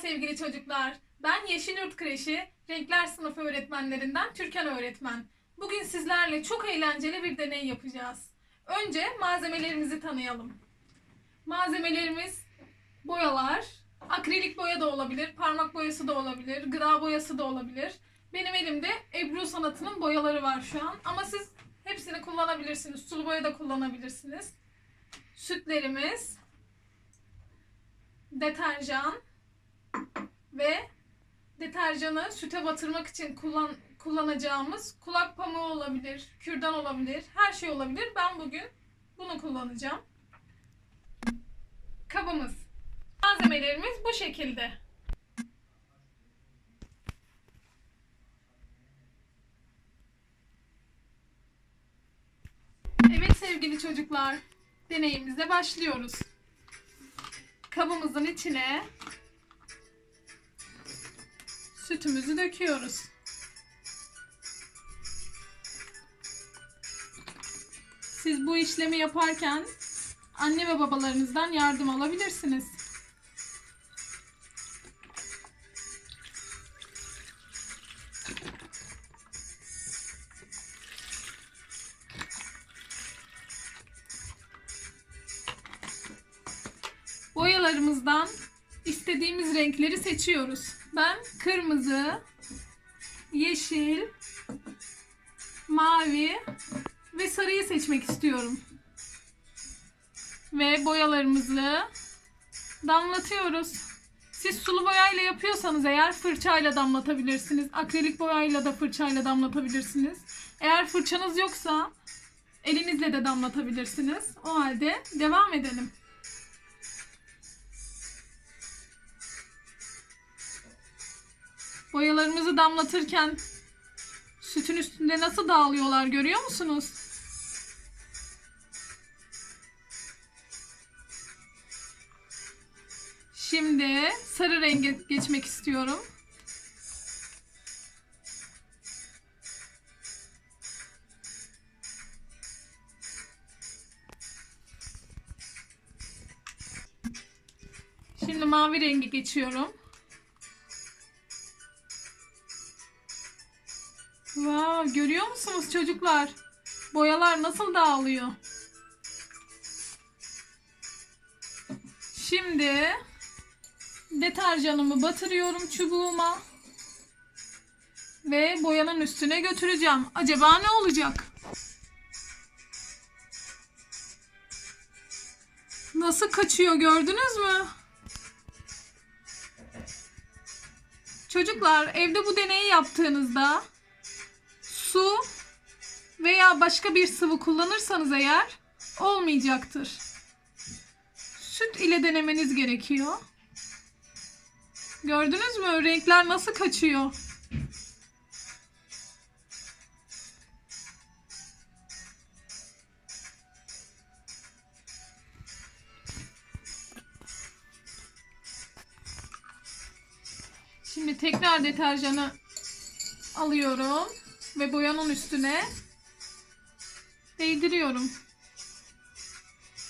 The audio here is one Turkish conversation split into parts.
sevgili çocuklar. Ben Yeşilyurt Kreşi Renkler Sınıfı öğretmenlerinden Türkan öğretmen. Bugün sizlerle çok eğlenceli bir deney yapacağız. Önce malzemelerimizi tanıyalım. Malzemelerimiz boyalar, akrilik boya da olabilir, parmak boyası da olabilir, gıda boyası da olabilir. Benim elimde Ebru sanatının boyaları var şu an ama siz hepsini kullanabilirsiniz. Sulu boya da kullanabilirsiniz. Sütlerimiz, deterjan ve deterjanı süte batırmak için kullan kullanacağımız kulak pamuğu olabilir, kürdan olabilir, her şey olabilir. Ben bugün bunu kullanacağım. Kabımız. Malzemelerimiz bu şekilde. Evet sevgili çocuklar, deneyimize başlıyoruz. Kabımızın içine sütümüzü döküyoruz. Siz bu işlemi yaparken anne ve babalarınızdan yardım alabilirsiniz. Boyalarımızdan istediğimiz renkleri seçiyoruz. Ben kırmızı, yeşil, mavi ve sarıyı seçmek istiyorum. Ve boyalarımızı damlatıyoruz. Siz sulu boyayla yapıyorsanız eğer fırçayla damlatabilirsiniz. Akrilik boyayla da fırçayla damlatabilirsiniz. Eğer fırçanız yoksa elinizle de damlatabilirsiniz. O halde devam edelim. Boyalarımızı damlatırken sütün üstünde nasıl dağılıyorlar görüyor musunuz? Şimdi sarı renge geçmek istiyorum. Şimdi mavi rengi geçiyorum. Wow, görüyor musunuz çocuklar? Boyalar nasıl dağılıyor? Şimdi deterjanımı batırıyorum çubuğuma. Ve boyanın üstüne götüreceğim. Acaba ne olacak? Nasıl kaçıyor gördünüz mü? Çocuklar evde bu deneyi yaptığınızda su veya başka bir sıvı kullanırsanız eğer olmayacaktır. Süt ile denemeniz gerekiyor. Gördünüz mü? Renkler nasıl kaçıyor? Şimdi tekrar deterjanı alıyorum ve boyanın üstüne değdiriyorum.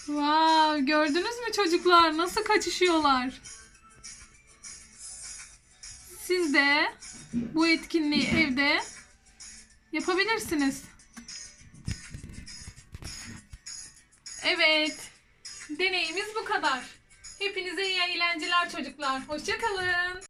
Wow, gördünüz mü çocuklar nasıl kaçışıyorlar? Siz de bu etkinliği evde yapabilirsiniz. Evet. Deneyimiz bu kadar. Hepinize iyi eğlenceler çocuklar. Hoşçakalın.